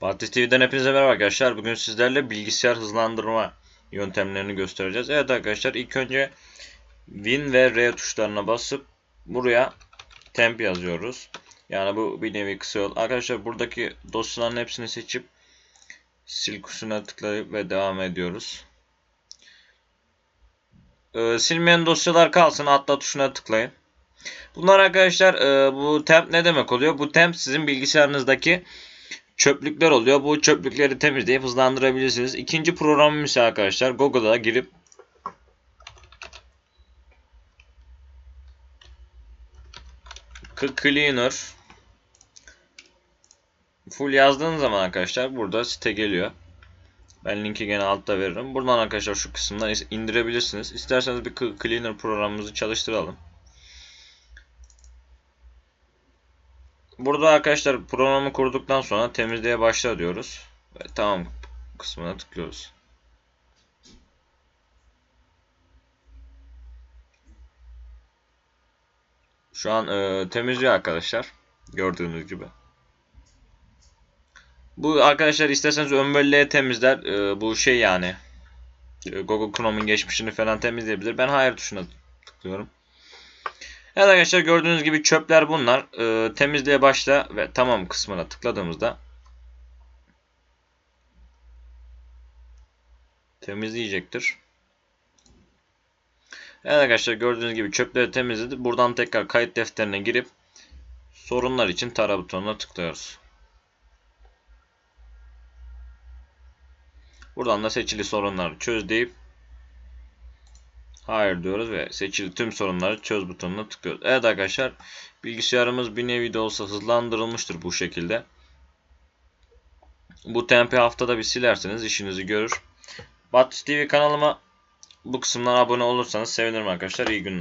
Fatih TV'den hepinize merhaba arkadaşlar. Bugün sizlerle bilgisayar hızlandırma yöntemlerini göstereceğiz. Evet arkadaşlar ilk önce Win ve R tuşlarına basıp buraya temp yazıyoruz. Yani bu bir nevi kısa yol. Arkadaşlar buradaki dosyaların hepsini seçip sil tuşuna tıklayıp ve devam ediyoruz. Ee, silmeyen dosyalar kalsın. Atla tuşuna tıklayın. Bunlar arkadaşlar e, bu temp ne demek oluyor? Bu temp sizin bilgisayarınızdaki çöplükler oluyor. Bu çöplükleri temizleyip hızlandırabilirsiniz. İkinci programım ise arkadaşlar Google'a girip Cleaner full yazdığınız zaman arkadaşlar burada site geliyor. Ben linki gene altta veririm. Buradan arkadaşlar şu kısımdan indirebilirsiniz. İsterseniz bir Cleaner programımızı çalıştıralım. Burada arkadaşlar programı kurduktan sonra temizliğe başla diyoruz. Ve tamam kısmına tıklıyoruz. Şu an e, temizliyor arkadaşlar. Gördüğünüz gibi. Bu arkadaşlar isterseniz ön belleğe temizler. E, bu şey yani. E, Google Chrome'un geçmişini falan temizleyebilir. Ben hayır tuşuna tıklıyorum. Evet arkadaşlar gördüğünüz gibi çöpler bunlar. E, temizliğe başla ve tamam kısmına tıkladığımızda temizleyecektir. Evet arkadaşlar gördüğünüz gibi çöpleri temizledi. Buradan tekrar kayıt defterine girip sorunlar için tara butonuna tıklıyoruz. Buradan da seçili sorunları çöz deyip hayır diyoruz ve seçili tüm sorunları çöz butonuna tıklıyoruz. Evet arkadaşlar bilgisayarımız bir nevi de olsa hızlandırılmıştır bu şekilde. Bu tempi haftada bir silerseniz işinizi görür. Batış TV kanalıma bu kısımdan abone olursanız sevinirim arkadaşlar. İyi günler.